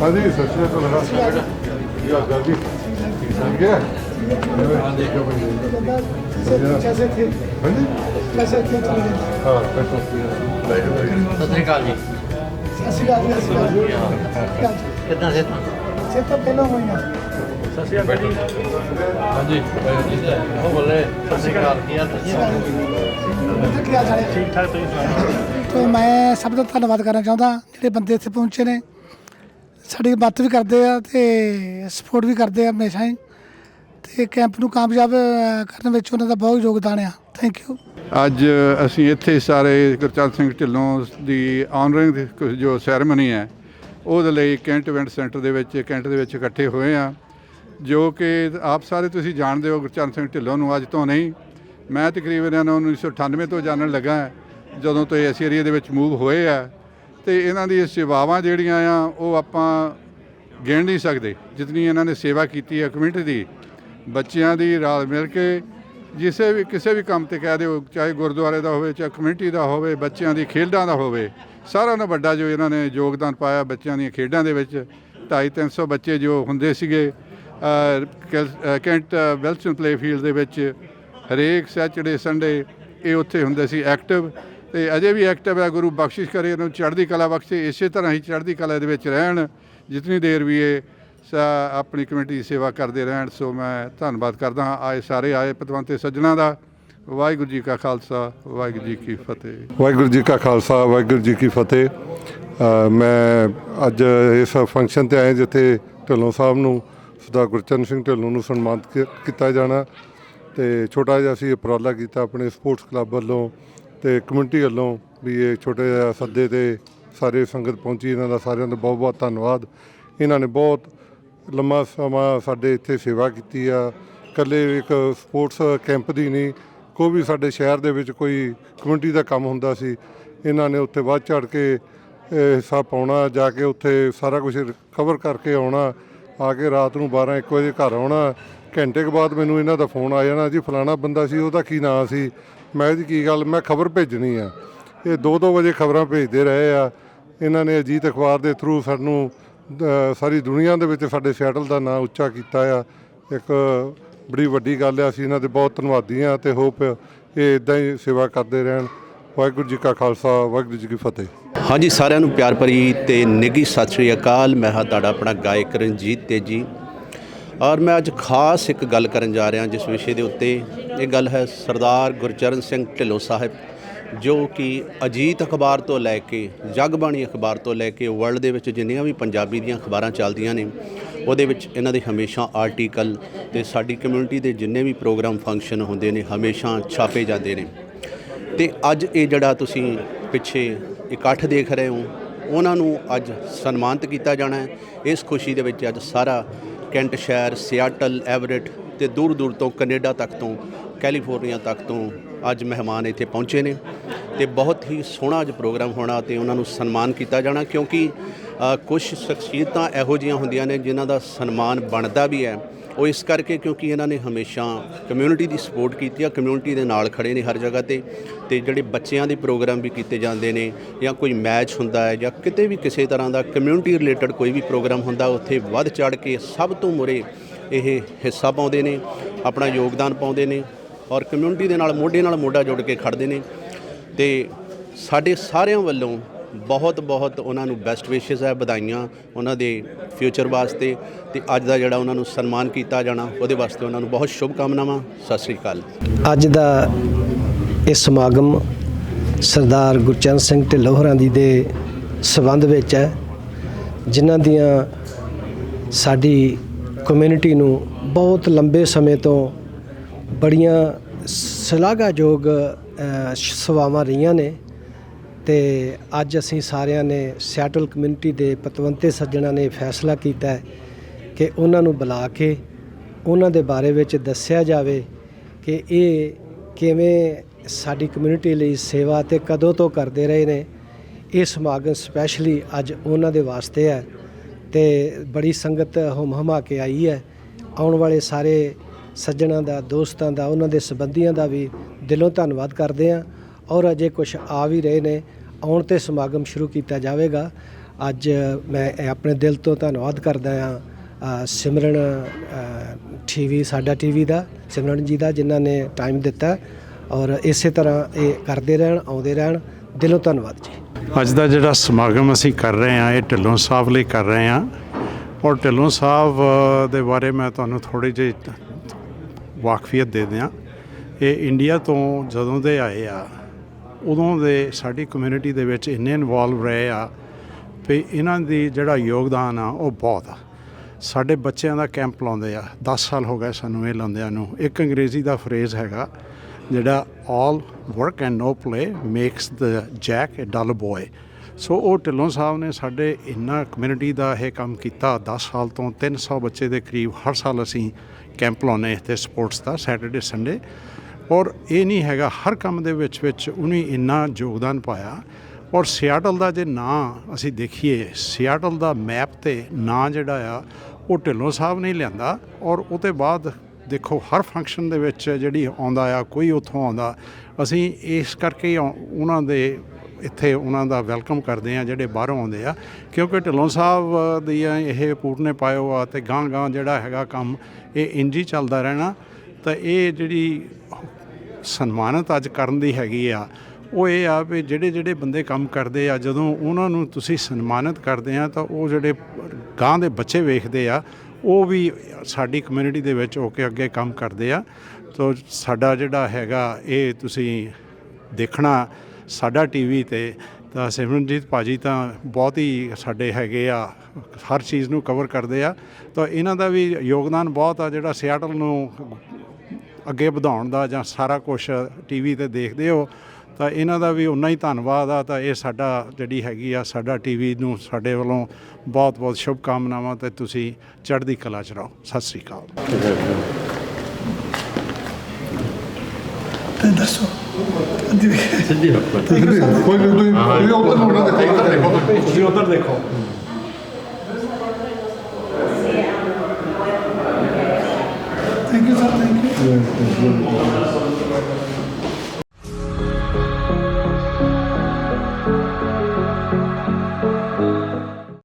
Hadi saçına kadar rast. Biraz daha bir. Sen gel. Evet. Kaset getirdim. Kaset getirdim. Ha, kaset. Sat Sri ਅਕਾਲ ਜੀ ਸਤਿ ਸ਼੍ਰੀ ਅਕਾਲ ਜੀ, ਸਤਿ ਸ਼੍ਰੀ ਅਕਾਲ ਕਿੱਦਾਂ ਸਿਹਤਾਂ ਸੇ ਤਾਂ ਪਹਿਲਾਂ ਹੋਈਆਂ ਹਾਂਜੀ ਉਹ ਬੋਲੇ ਸਤਿ ਸ੍ਰੀ ਅਕਾਲ ਕੀ ਹਾਲ ਤੁਸੀਂ? ਇਹ ਤਾਂ ਕਿਹਾ ਸਾਰੇ ਠੀਕ ਠਾਕ ਤੁਸੀਂ ਸੁਣਾਓ ਮੈਂ ਸਭ ਦਾ ਧੰਨਵਾਦ ਕਰਨਾ ਚਾਹੁੰਦਾ, ਜਿਹੜੇ ਬੰਦੇ ਇੱਥੇ ਪਹੁੰਚੇ ਨੇ। ਸਾਡੀ ਮਦਦ ਵੀ ਕਰਦੇ ਆ ਤੇ ਸਪੋਰਟ ਵੀ ਕਰਦੇ ਆ ਹਮੇਸ਼ਾ ਹੀ। ਤੇ ਕੈਂਪ ਨੂੰ ਕਾਮਯਾਬ ਕਰਨ ਵਿੱਚ ਉਹਨਾਂ ਦਾ ਬਹੁਤ ਯੋਗਦਾਨ ਆ। ਥੈਂਕ ਯੂ ਅੱਜ ਅਸੀਂ ਇੱਥੇ ਸਾਰੇ ਗੁਰਚਰਨ ਸਿੰਘ ਢਿੱਲੋਂ ਦੀ ਆਨਰਿੰਗ ਜੋ ਸੈਰੇਮਨੀ ਹੈ, ਉਹਦੇ ਲਈ ਕੈਂਟ ਇਵੈਂਟ ਸੈਂਟਰ ਦੇ ਵਿੱਚ ਕੈਂਟ ਦੇ ਵਿੱਚ ਇਕੱਠੇ ਹੋਏ ਆ। ਜੋ ਕਿ ਆਪ ਸਾਰੇ ਤੁਸੀਂ ਜਾਣਦੇ ਹੋ ਗੁਰਚਰਨ ਸਿੰਘ ਢਿੱਲੋਂ ਨੂੰ ਅੱਜ ਤੋਂ ਨਹੀਂ। ਮੈਂ ਤਕਰੀਬਨ ਇਹਨਾਂ ਨੂੰ 1998 ਤੋਂ ਜਾਣਨ ਲੱਗਾ ਜਦੋਂ ਤੋਂ ਇਸ ਏਰੀਆ ਦੇ ਵਿੱਚ ਮੂਵ ਹੋਏ ਆ ਤੇ ਇਹਨਾਂ ਦੀ ਸੇਵਾਵਾਂ ਜਿਹੜੀਆਂ ਆ, ਉਹ ਆਪਾਂ ਗਿਣ ਨਹੀਂ ਸਕਦੇ। ਜਿਤਨੀ ਇਹਨਾਂ ਨੇ ਸੇਵਾ ਕੀਤੀ ਹੈ ਕਮਿਊਨਿਟੀ ਦੀ, ਬੱਚਿਆਂ ਦੀ ਰਲ ਮਿਲ ਕੇ, ਜਿਸੇ ਵੀ ਕਿਸੇ ਵੀ ਕੰਮ ਤੇ ਕਹਿ ਦਿਓ, ਚਾਹੇ ਗੁਰਦੁਆਰੇ ਦਾ ਹੋਵੇ, ਚਾਹੇ ਕਮਿਊਨਿਟੀ ਦਾ ਹੋਵੇ, ਬੱਚਿਆਂ ਦੀ ਖੇਡਾਂ ਦਾ ਹੋਵੇ, ਸਾਰਿਆਂ ਨਾਲੋਂ ਵੱਡਾ ਜੋ ਇਹਨਾਂ ਨੇ ਯੋਗਦਾਨ ਪਾਇਆ ਬੱਚਿਆਂ ਦੀਆਂ ਖੇਡਾਂ ਦੇ ਵਿੱਚ 250 ਬੱਚੇ ਜੋ ਹੁੰਦੇ ਸੀਗੇ ਕੈਂਟ ਵੈਲਸਨ ਪਲੇਫੀਲਡ ਦੇ ਵਿੱਚ, ਹਰੇਕ ਸੈਚਰਡੇ, ਸੰਡੇ, ਇਹ ਉੱਥੇ ਹੁੰਦੇ ਸੀ ਐਕਟਿਵ ਤੇ ਅਜੇ ਵੀ ਐਕਟਿਵ ਹੈ ਗੁਰੂ ਬਖਸ਼ਿਸ਼ ਕਰੇ, ਇਹਨਾਂ ਨੂੰ ਚੜ੍ਹਦੀ ਕਲਾ ਬਖਸ਼ੇ, ਇਸੇ ਤਰ੍ਹਾਂ ਹੀ ਚੜ੍ਹਦੀ ਕਲਾ ਦੇ ਵਿੱਚ ਰਹਿਣ। ਜਿਤਨੀ ਦੇਰ ਵੀ ਇਹ ਸਾ- ਆਪਣੀ ਕਮੇਟੀ ਦੀ ਸੇਵਾ ਕਰਦੇ ਰਹਿਣ, ਸੋ ਮੈਂ ਧੰਨਵਾਦ ਕਰਦਾ ਹਾਂ। ਆਏ ਸਾਰੇ, ਆਏ ਪਤਵੰਤੇ ਸੱਜਣਾ ਦਾ। ਵਾਹਿਗੁਰੂ ਜੀ ਕਾ ਖਾਲਸਾ, ਵਾਹਿਗੁਰੂ ਜੀ ਕੀ ਫਤਿਹ। ਵਾਹਿਗੁਰੂ ਜੀ ਕਾ ਖਾਲਸਾ, ਵਾਹਿਗੁਰੂ ਜੀ ਕੀ ਫਤਿਹ। ਮੈਂ ਅੱਜ ਇਸ ਫੰਕਸ਼ਨ ਤੇ ਆਇਆ ਜਿੱਥੇ ਢਿੱਲੋਂ ਸਾਹਿਬ ਨੂੰ ਸਰਦਾਰ ਗੁਰਚਰਨ ਸਿੰਘ ਢਿੱਲੋਂ ਨੂੰ ਸਨਮਾਨਿਤ ਕੀਤਾ ਜਾਣਾ। ਤੇ ਛੋਟਾ ਜਿਹਾ ਅਸੀਂ ਉਪਰਾਲਾ ਕੀਤਾ ਆਪਣੇ ਸਪੋਰਟਸ ਕਲੱਬ ਵੱਲੋਂ। ਤੇ ਕਮਿਊਨਿਟੀ ਵੱਲੋਂ ਵੀ ਇਹ ਛੋਟੇ ਜਿਹੇ ਸੱਦੇ ਤੇ ਸਾਰੇ ਸੰਗਤ ਪਹੁੰਚੀ, ਇਹਨਾਂ ਦਾ ਸਾਰਿਆਂ ਦਾ ਬਹੁਤ ਬਹੁਤ ਧੰਨਵਾਦ। ਇਹਨਾਂ ਨੇ ਬਹੁਤ ਲੰਮਾ ਸਮਾਂ ਸਾਡੇ ਇੱਥੇ ਸੇਵਾ ਕੀਤੀ ਆ। ਇਕੱਲੇ ਇੱਕ ਸਪੋਰਟਸ ਕੈਂਪ ਦੀ ਨਹੀਂ, ਕੋਈ ਵੀ ਸਾਡੇ ਸ਼ਹਿਰ ਦੇ ਵਿੱਚ ਕੋਈ ਕਮਿਊਨਿਟੀ ਦਾ ਕੰਮ ਹੁੰਦਾ ਸੀ, ਇਹਨਾਂ ਨੇ ਉੱਥੇ ਵੱਧ ਚੜ ਕੇ ਹਿੱਸਾ ਪਾਉਣਾ, ਜਾ ਕੇ ਉੱਥੇ ਸਾਰਾ ਕੁਝ ਕਵਰ ਕਰਕੇ ਆਉਣਾ, ਆ ਕੇ ਰਾਤ ਨੂੰ 12 1 ਵਜੇ ਘਰ ਆਉਣਾ। ਘੰਟੇ ਕੁ ਬਾਅਦ ਮੈਨੂੰ ਇਹਨਾਂ ਦਾ ਫੋਨ ਆ ਜਾਣਾ, ਜੀ, ਫਲਾਣਾ ਬੰਦਾ ਸੀ, ਉਹਦਾ ਕੀ ਨਾਂ ਸੀ? ਮੈਂ ਜੀ ਕੀ ਗੱਲ, ਮੈਂ ਖਬਰ ਭੇਜਣੀ ਆ। ਇਹ 2-2 ਵਜੇ ਖਬਰਾਂ ਭੇਜਦੇ ਰਹੇ ਆ। ਇਹਨਾਂ ਨੇ ਅਜੀਤ ਅਖਬਾਰ ਦੇ ਥਰੂ ਸਾਨੂੰ ਸਾਰੀ ਦੁਨੀਆ ਦੇ ਵਿੱਚ ਸਾਡੇ ਸੈਟਲ ਦਾ ਨਾਂ ਉੱਚਾ ਕੀਤਾ ਆ। ਇੱਕ ਬੜੀ ਵੱਡੀ ਗੱਲ ਆ, ਅਸੀਂ ਇਹਨਾਂ ਦੇ ਬਹੁਤ ਧੰਨਵਾਦੀ ਆ ਤੇ ਹੋਪ ਇਹ ਇਦਾਂ ਹੀ ਸੇਵਾ ਕਰਦੇ ਰਹਿਣ। ਵਾਹਿਗੁਰੂ ਜੀ ਕਾ ਖਾਲਸਾ, ਵਾਹਿਗੁਰੂ ਜੀ ਕੀ ਫਤਿਹ। ਹਾਂਜੀ, ਸਾਰਿਆਂ ਨੂੰ ਪਿਆਰ ਭਰੀ ਤੇ ਨਿੱਘੀ ਸਤਿ ਸ੍ਰੀ ਅਕਾਲ। ਮੈਂ ਹਾਂ ਤੁਹਾਡਾ ਆਪਣਾ ਗਾਇਕ ਰਣਜੀਤ ਤੇਜੀ। ਔਰ ਮੈਂ ਅੱਜ ਖਾਸ ਇੱਕ ਗੱਲ ਕਰਨ ਜਾ ਰਿਹਾ ਜਿਸ ਵਿਸ਼ੇ ਦੇ ਉੱਤੇ। ਇਹ ਗੱਲ ਹੈ ਸਰਦਾਰ ਗੁਰਚਰਨ ਸਿੰਘ ਢਿੱਲੋਂ ਸਾਹਿਬ, ਜੋ ਕਿ ਅਜੀਤ ਅਖਬਾਰ ਤੋਂ ਲੈ ਕੇ, ਜਗਬਾਣੀ ਅਖਬਾਰ ਤੋਂ ਲੈ ਕੇ ਵਰਲਡ ਦੇ ਵਿੱਚ ਜਿੰਨੀਆਂ ਵੀ ਪੰਜਾਬੀ ਦੀਆਂ ਅਖਬਾਰਾਂ ਚੱਲਦੀਆਂ ਨੇ, ਉਹਦੇ ਵਿੱਚ ਇਹਨਾਂ ਦੇ ਹਮੇਸ਼ਾ ਆਰਟੀਕਲ ਤੇ ਸਾਡੀ ਕਮਿਊਨਿਟੀ ਦੇ ਜਿੰਨੇ ਵੀ ਪ੍ਰੋਗਰਾਮ ਫੰਕਸ਼ਨ ਹੁੰਦੇ ਨੇ, ਹਮੇਸ਼ਾ ਛਾਪੇ ਜਾਂਦੇ ਨੇ। ਤੇ ਅੱਜ ਇਹ ਜਿਹੜਾ ਤੁਸੀਂ ਪਿੱਛੇ ਇਕੱਠ ਦੇਖ ਰਹੇ ਹੋ, ਉਹਨਾਂ ਨੂੰ ਅੱਜ ਸਨਮਾਨਿਤ ਕੀਤਾ ਜਾਣਾ ਹੈ। ਇਸ ਖੁਸ਼ੀ ਦੇ ਵਿੱਚ ਅੱਜ ਸਾਰਾ ਕੈਂਟ ਸ਼ਹਿਰ ਸਿਆਟਲ, ਐਵਰੇਟ ਤੇ ਦੂਰ ਦੂਰ ਤੋਂ ਕੈਨੇਡਾ ਤੱਕ ਤੋਂ, ਕੈਲੀਫੋਰਨੀਆ ਤੱਕ ਤੋਂ ਅੱਜ ਮਹਿਮਾਨ ਇੱਥੇ ਪਹੁੰਚੇ ਨੇ ਤੇ ਬਹੁਤ ਹੀ ਸੋਹਣਾ ਅੱਜ ਪ੍ਰੋਗਰਾਮ ਹੋਣਾ ਤੇ ਉਹਨਾਂ ਨੂੰ ਸਨਮਾਨ ਕੀਤਾ ਜਾਣਾ ਕਿਉਂਕਿ ਕੁਝ ਸ਼ਖਸੀਅਤਾਂ ਇਹੋ ਜਿਹੀਆਂ ਹੁੰਦੀਆਂ ਨੇ ਜਿਨ੍ਹਾਂ ਦਾ ਸਨਮਾਨ ਬਣਦਾ ਵੀ ਹੈ। ਉਹ ਇਸ ਕਰਕੇ ਕਿਉਂਕਿ ਇਹਨਾਂ ਨੇ ਹਮੇਸ਼ਾ ਕਮਿਊਨਿਟੀ ਦੀ ਸਪੋਰਟ ਕੀਤੀ ਆ ਕਮਿਊਨਿਟੀ ਦੇ ਨਾਲ ਖੜੇ ਨੇ ਹਰ ਜਗ੍ਹਾ ਤੇ ਤੇ ਜਿਹੜੇ ਬੱਚਿਆਂ ਦੇ ਪ੍ਰੋਗਰਾਮ ਵੀ ਕੀਤੇ ਜਾਂਦੇ ਨੇ ਜਾਂ ਕੋਈ ਮੈਚ ਹੁੰਦਾ ਹੈ ਜਾਂ ਕਿਤੇ ਵੀ ਕਿਸੇ ਤਰ੍ਹਾਂ ਦਾ ਕਮਿਊਨਿਟੀ ਰਿਲੇਟਡ ਕੋਈ ਵੀ ਪ੍ਰੋਗਰਾਮ ਹੁੰਦਾ, ਉੱਥੇ ਵੱਧ ਚੜ ਕੇ ਸਭ ਤੋਂ ਮੁਰੇ ਇਹ ਹਿੱਸਾ ਪਾਉਂਦੇ ਨੇ, ਆਪਣਾ ਯੋਗਦਾਨ ਪਾਉਂਦੇ ਨੇ ਔਰ ਕਮਿਊਨਿਟੀ ਦੇ ਨਾਲ ਮੋਢੇ ਨਾਲ ਮੋਢਾ ਜੋੜ ਕੇ ਖੜਦੇ ਨੇ। ਤੇ ਸਾਡੇ ਸਾਰਿਆਂ ਵੱਲੋਂ ਬਹੁਤ ਬਹੁਤ ਉਹਨਾਂ ਨੂੰ ਬੈਸਟ ਵਿਸ਼ੇਸ ਹੈ, ਵਧਾਈਆਂ ਉਹਨਾਂ ਦੇ ਫਿਊਚਰ ਵਾਸਤੇ ਤੇ ਅੱਜ ਦਾ ਜਿਹੜਾ ਉਹਨਾਂ ਨੂੰ ਸਨਮਾਨ ਕੀਤਾ ਜਾਣਾ, ਉਹਦੇ ਵਾਸਤੇ ਉਹਨਾਂ ਨੂੰ ਬਹੁਤ ਸ਼ੁਭ ਕਾਮਨਾਵਾਂ ਸਤਿ ਸ੍ਰੀ ਅਕਾਲ। ਅੱਜ ਦਾ ਇਹ ਸਮਾਗਮ ਸਰਦਾਰ ਗੁਰਚਰਨ ਸਿੰਘ ਢਿੱਲੋਂ ਹੋਰਾਂ ਦੀ ਦੇ ਸਬੰਧ ਵਿੱਚ ਹੈ, ਜਿਨ੍ਹਾਂ ਦੀਆਂ ਸਾਡੀ ਕਮਿਊਨਿਟੀ ਨੂੰ ਬਹੁਤ ਲੰਬੇ ਸਮੇਂ ਤੋਂ ਬੜੀਆਂ ਸ਼ਲਾਘਾਯੋਗ ਸੇਵਾਵਾਂ ਰਹੀਆਂ ਨੇ। ਤੇ ਅੱਜ ਅਸੀਂ ਸਾਰਿਆਂ ਨੇ ਸਿਆਟਲ ਕਮਿਊਨਿਟੀ ਦੇ ਪਤਵੰਤੇ ਸੱਜਣਾ ਨੇ ਫੈਸਲਾ ਕੀਤਾ ਹੈ ਕਿ ਉਹਨਾਂ ਨੂੰ ਬੁਲਾ ਕੇ ਉਹਨਾਂ ਦੇ ਬਾਰੇ ਵਿੱਚ ਦੱਸਿਆ ਜਾਵੇ ਕਿ ਇਹ ਕਿਵੇਂ ਸਾਡੀ ਕਮਿਊਨਿਟੀ ਲਈ ਸੇਵਾ ਤੇ ਕਦੋਂ ਤੋਂ ਕਰਦੇ ਰਹੇ ਨੇ। ਇਹ ਸਮਾਗਮ ਸਪੈਸ਼ਲੀ ਅੱਜ ਉਹਨਾਂ ਦੇ ਵਾਸਤੇ ਹੈ ਤੇ ਬੜੀ ਸੰਗਤ ਹੁਮ ਹਮਾ ਕੇ ਆਈ ਹੈ। ਆਉਣ ਵਾਲੇ ਸਾਰੇ ਸੱਜਣਾ ਦਾ, ਦੋਸਤਾਂ ਦਾ, ਉਹਨਾਂ ਦੇ ਸਬੰਧੀਆਂ ਦਾ ਵੀ ਦਿਲੋਂ ਧੰਨਵਾਦ ਕਰਦੇ ਹਾਂ। ਔਰ ਅਜੇ ਕੁਝ ਆ ਵੀ ਰਹੇ ਨੇ ਆਉਣ ਤੇ ਸਮਾਗਮ ਸ਼ੁਰੂ ਕੀਤਾ ਜਾਵੇਗਾ। ਅੱਜ ਮੈਂ ਆਪਣੇ ਦਿਲ ਤੋਂ ਧੰਨਵਾਦ ਕਰਦਾ ਹਾਂ ਅ, ਸਿਮਰਨ ਟੀਵੀ ਸਾਡਾ ਟੀਵੀ ਦਾ ਸਿਮਰਨ ਜੀ ਦਾ ਜਿਨ੍ਹਾਂ ਨੇ ਟਾਈਮ ਦਿੱਤਾ। ਔਰ ਇਸੇ ਤਰ੍ਹਾਂ ਇਹ ਕਰਦੇ ਰਹਿਣ ਆਉਂਦੇ ਰਹਿਣ। ਦਿਲੋਂ ਧੰਨਵਾਦ ਜੀ। ਅੱਜ ਦਾ ਜਿਹੜਾ ਸਮਾਗਮ ਅਸੀਂ ਕਰ ਰਹੇ ਹਾਂ ਇਹ ਢਿੱਲੋਂ ਸਾਹਿਬ ਲਈ ਕਰ ਰਹੇ ਹਾਂ। ਔਰ ਢਿੱਲੋਂ ਸਾਹਿਬ ਦੇ ਬਾਰੇ ਮੈਂ ਤੁਹਾਨੂੰ ਥੋੜੀ ਜਿਹੀ ਵਾਕਫੀਅਤ ਦੇ ਦਿਆਂ। ਇਹ ਇੰਡੀਆ ਤੋਂ ਜਦੋਂ ਦੇ ਆਏ ਆ ਉਦੋਂ ਦੇ ਸਾਡੀ ਕਮਿਊਨਿਟੀ ਦੇ ਵਿੱਚ ਇੰਨੇ ਇਨਵੋਲਵ ਰਹੇ ਆ ਵੀ ਇਹਨਾਂ ਦੀ ਜਿਹੜਾ ਯੋਗਦਾਨ ਆ, ਉਹ ਬਹੁਤ ਆ। ਸਾਡੇ ਬੱਚਿਆਂ ਦਾ ਕੈਂਪ ਲਾਉਂਦੇ ਆ। 10 ਸਾਲ ਹੋ ਗਏ ਸਾਨੂੰ ਇਹ ਲਾਉਂਦਿਆਂ ਨੂੰ। ਇੱਕ ਅੰਗਰੇਜ਼ੀ ਦਾ ਫਰੇਜ਼ ਹੈਗਾ, ਜਿਹੜਾ all work and no play makes the jack a dull boy so ਉਹ ਢਿੱਲੋਂ ਸਾਹਿਬ ਨੇ ਸਾਡੇ ਇੰਨਾ ਕਮਿਊਨਿਟੀ ਦਾ ਇਹ ਕੰਮ ਕੀਤਾ। 10 ਸਾਲ ਤੋਂ 300 ਬੱਚੇ ਦੇ ਕਰੀਬ ਹਰ ਸਾਲ ਅਸੀਂ ਕੈਂਪ ਲਾਉਂਦੇ ਇੱਥੇ ਸਪੋਰਟਸ ਦਾ ਸੈਟਰਡੇ ਸੰਡੇ ਔਰ ਇਹ ਨਹੀਂ ਹੈਗਾ, ਹਰ ਕੰਮ ਦੇ ਵਿੱਚ ਵਿੱਚ ਉਹਨੇ ਇੰਨਾ ਯੋਗਦਾਨ ਪਾਇਆ। ਔਰ ਸਿਆਟਲ ਦਾ ਜੇ ਨਾਂ ਅਸੀਂ ਦੇਖੀਏ ਸਿਆਟਲ ਦਾ ਮੈਪ ਤੇ ਨਾਂ ਜਿਹੜਾ ਆ, ਉਹ ਢਿੱਲੋਂ ਸਾਹਿਬ ਨੇ ਲਿਆਂਦਾ। ਔਰ ਉਹ ਤੋਂ ਬਾਅਦ ਦੇਖੋ, ਹਰ ਫੰਕਸ਼ਨ ਦੇ ਵਿੱਚ ਜਿਹੜੀ ਆਉਂਦਾ ਆ, ਕੋਈ ਉੱਥੋਂ ਆਉਂਦਾ। ਅਸੀਂ ਇਸ ਕਰਕੇ ਹੀ ਉਹਨਾਂ ਦੇ ਇੱਥੇ ਉਹਨਾਂ ਦਾ ਵੈਲਕਮ ਕਰਦੇ ਆ ਜਿਹੜੇ ਬਾਹਰੋਂ ਆਉਂਦੇ ਆ। ਕਿਉਂਕਿ ਢਿੱਲੋਂ ਸਾਹਿਬ ਦੀਆਂ ਇਹ ਪੂਰਨੇ ਪਾਇਓ ਆ ਤੇ ਗਾਂ ਗਾਂ ਜਿਹੜਾ ਹੈਗਾ ਕੰਮ, ਇਹ ਇੰਜ ਹੀ ਚੱਲਦਾ ਰਹਿਣਾ। ਤਾਂ ਇਹ ਜਿਹੜੀ ਸਨਮਾਨਿਤ ਅੱਜ ਕਰਨ ਦੀ ਹੈਗੀ ਆ, ਉਹ ਇਹ ਆ ਵੀ ਜਿਹੜੇ ਜਿਹੜੇ ਬੰਦੇ ਕੰਮ ਕਰਦੇ ਆ, ਜਦੋਂ ਉਹਨਾਂ ਨੂੰ ਤੁਸੀਂ ਸਨਮਾਨਿਤ ਕਰਦੇ ਆ, ਤਾਂ ਉਹ ਜਿਹੜੇ ਗਾਂ ਦੇ ਬੱਚੇ ਵੇਖਦੇ ਆ, ਉਹ ਵੀ ਸਾਡੀ ਕਮਿਊਨਿਟੀ ਦੇ ਵਿੱਚ ਹੋ ਕੇ ਅੱਗੇ ਕੰਮ ਕਰਦੇ ਆ। ਤੋ ਸਾਡਾ ਜਿਹੜਾ ਹੈਗਾ, ਇਹ ਤੁਸੀਂ ਦੇਖਣਾ ਸਾਡਾ ਟੀਵੀ ਤੇ, ਤਾਂ ਸਿਮਰਨਜੀਤ ਭਾਜੀ ਤਾਂ ਬਹੁਤ ਹੀ ਸਾਡੇ ਹੈਗੇ ਆ, ਹਰ ਚੀਜ਼ ਨੂੰ ਕਵਰ ਕਰਦੇ ਆ। ਤਾਂ ਇਹਨਾਂ ਦਾ ਵੀ ਯੋਗਦਾਨ ਬਹੁਤ ਆ, ਜਿਹੜਾ ਸਿਆਟਲ ਨੂੰ ਅੱਗੇ ਵਧਾਉਣ ਦਾ ਜਾਂ ਸਾਰਾ ਕੁਝ ਟੀਵੀ ਤੇ ਦੇਖਦੇ ਹੋ ਤਾਂ ਇਹਨਾਂ ਦਾ ਵੀ ਉਨਾ ਹੀ ਧੰਨਵਾਦ ਆ ਤਾਂ ਇਹ ਸਾਡਾ ਜਿਹੜੀ ਹੈਗੀ ਆ ਸਾਡਾ ਟੀਵੀ ਨੂੰ ਸਾਡੇ ਵੱਲੋਂ ਬਹੁਤ ਬਹੁਤ ਸ਼ੁਭ ਕਾਮਨਾਵਾਂ ਤੇ ਤੁਸੀਂ ਚੜ੍ਹਦੀ ਕਲਾ ਚ ਰਹੋ। ਸਤਿ ਸ੍ਰੀ ਅਕਾਲ। ਤੇ ਦੱਸੋ। ਸਿੱਧੀ ਰੱਖੋ ਕੋਈ ਨਹੀਂ ਤੁਸੀਂ ਉੱਧਰ ਦੇਖੋ। ਤੁਸੀਂ ਉਧਰ ਦੇਖੋ। Thank you sir thank you